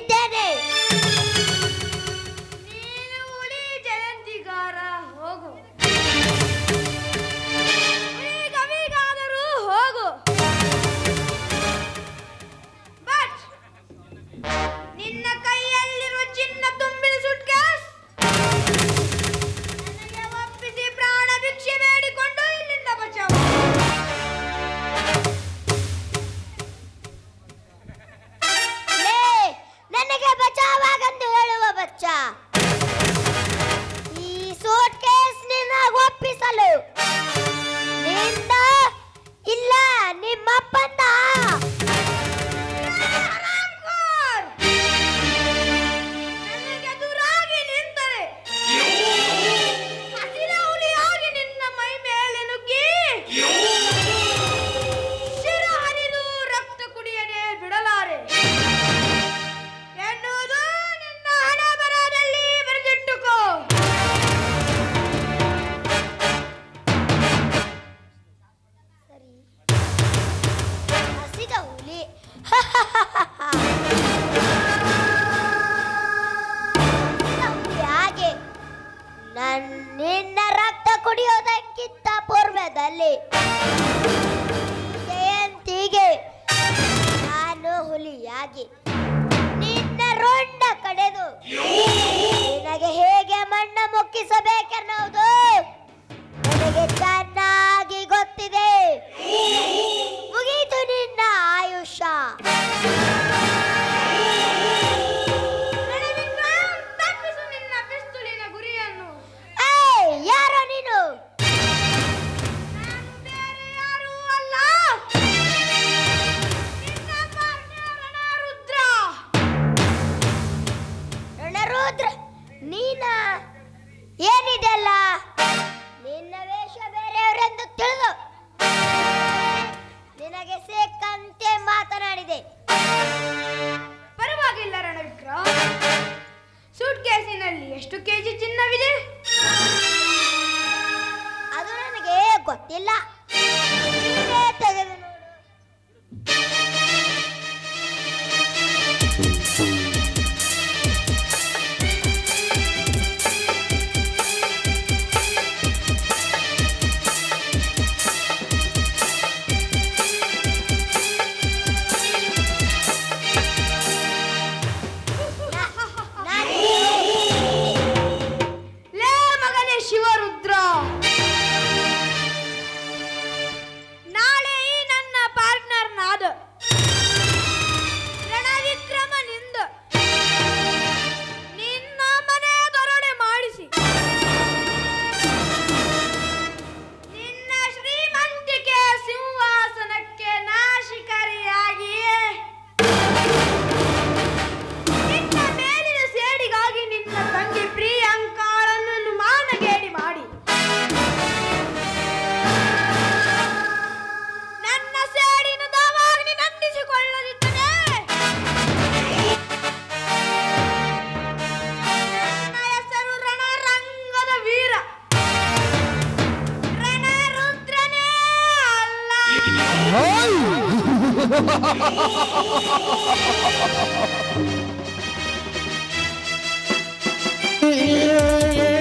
did it! ನಿನ್ನ ರೊಂಡ ಕಡೆದು. ನಿನಗೆ ಹೇಗೆ ಮಣ್ಣ ಮುಕ್ಕಿಸಬೇಕೆನ್ನುವುದು? ನನಗೆ Yeah.